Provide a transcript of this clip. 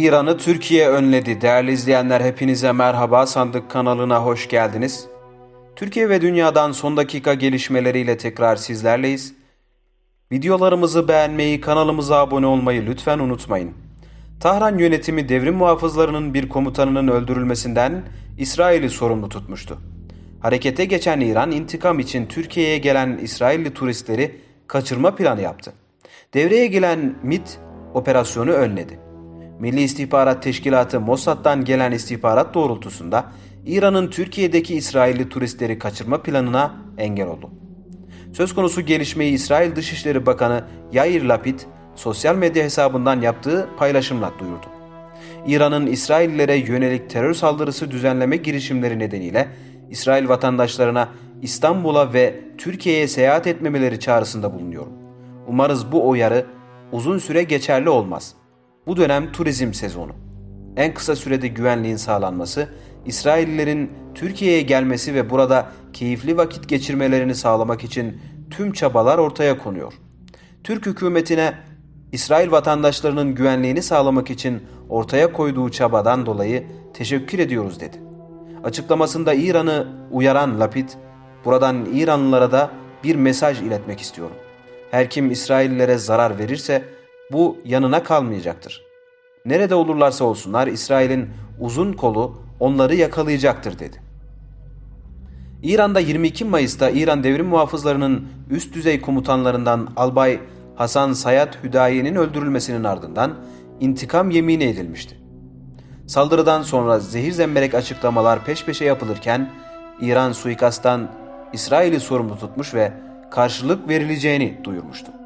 İran'ı Türkiye önledi. Değerli izleyenler hepinize merhaba. Sandık kanalına hoş geldiniz. Türkiye ve dünyadan son dakika gelişmeleriyle tekrar sizlerleyiz. Videolarımızı beğenmeyi, kanalımıza abone olmayı lütfen unutmayın. Tahran yönetimi devrim muhafızlarının bir komutanının öldürülmesinden İsrail'i sorumlu tutmuştu. Harekete geçen İran intikam için Türkiye'ye gelen İsrailli turistleri kaçırma planı yaptı. Devreye gelen MIT operasyonu önledi. Milli İstihbarat Teşkilatı Mossad'dan gelen istihbarat doğrultusunda İran'ın Türkiye'deki İsrailli turistleri kaçırma planına engel oldu. Söz konusu gelişmeyi İsrail Dışişleri Bakanı Yair Lapid sosyal medya hesabından yaptığı paylaşımla duyurdu. İran'ın İsraillilere yönelik terör saldırısı düzenleme girişimleri nedeniyle İsrail vatandaşlarına İstanbul'a ve Türkiye'ye seyahat etmemeleri çağrısında bulunuyorum. Umarız bu uyarı uzun süre geçerli olmaz. Bu dönem turizm sezonu. En kısa sürede güvenliğin sağlanması, İsraillilerin Türkiye'ye gelmesi ve burada keyifli vakit geçirmelerini sağlamak için tüm çabalar ortaya konuyor. Türk hükümetine İsrail vatandaşlarının güvenliğini sağlamak için ortaya koyduğu çabadan dolayı teşekkür ediyoruz dedi. Açıklamasında İran'ı uyaran Lapid, buradan İranlılara da bir mesaj iletmek istiyorum. Her kim İsraillilere zarar verirse bu yanına kalmayacaktır. Nerede olurlarsa olsunlar İsrail'in uzun kolu onları yakalayacaktır dedi. İran'da 22 Mayıs'ta İran Devrim Muhafızlarının üst düzey komutanlarından Albay Hasan Sayat Hüdayi'nin öldürülmesinin ardından intikam yemini edilmişti. Saldırıdan sonra zehir zemberek açıklamalar peş peşe yapılırken İran suikasttan İsrail'i sorumlu tutmuş ve karşılık verileceğini duyurmuştu.